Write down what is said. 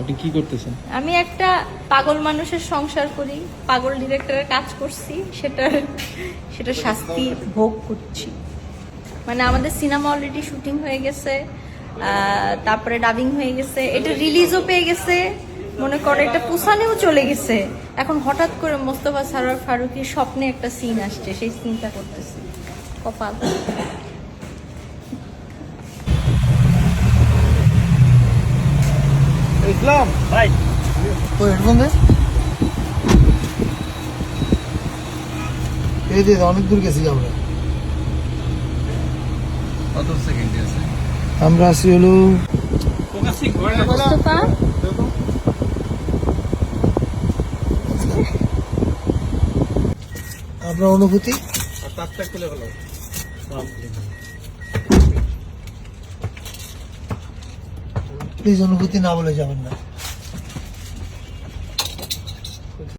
আপনি কি করতেছেন? আমি একটা পাগল মানুষের সংসার করি, পাগল ডিরেক্টরের কাজ করছি, সেটার সেটা শাস্তি ভোগ করছি। মানে আমাদের সিনেমা অলরেডি শুটিং হয়ে গেছে তারপরে ডাবিং হয়ে গেছে, এটা রিলিজও পেয়ে গেছে, মনে করে এটা পুসানেও চলে গেছে। এখন হঠাৎ করে মোস্তফা সারোয়ার ফারুকের স্বপ্নে একটা সিন আসছে, সেই সিনটা করতেছি। কপাল। ইসলাম। ভাই। তো হেডফোন দে। এই দে অনেক দূর গেছি আমরা। কত সেকেন্ড আছে? আমরা আছি হলো আপনার অনুভূতি। তারটা খুলে ফেলো। প্লিজ অনুভূতি না বলে যাবেন না।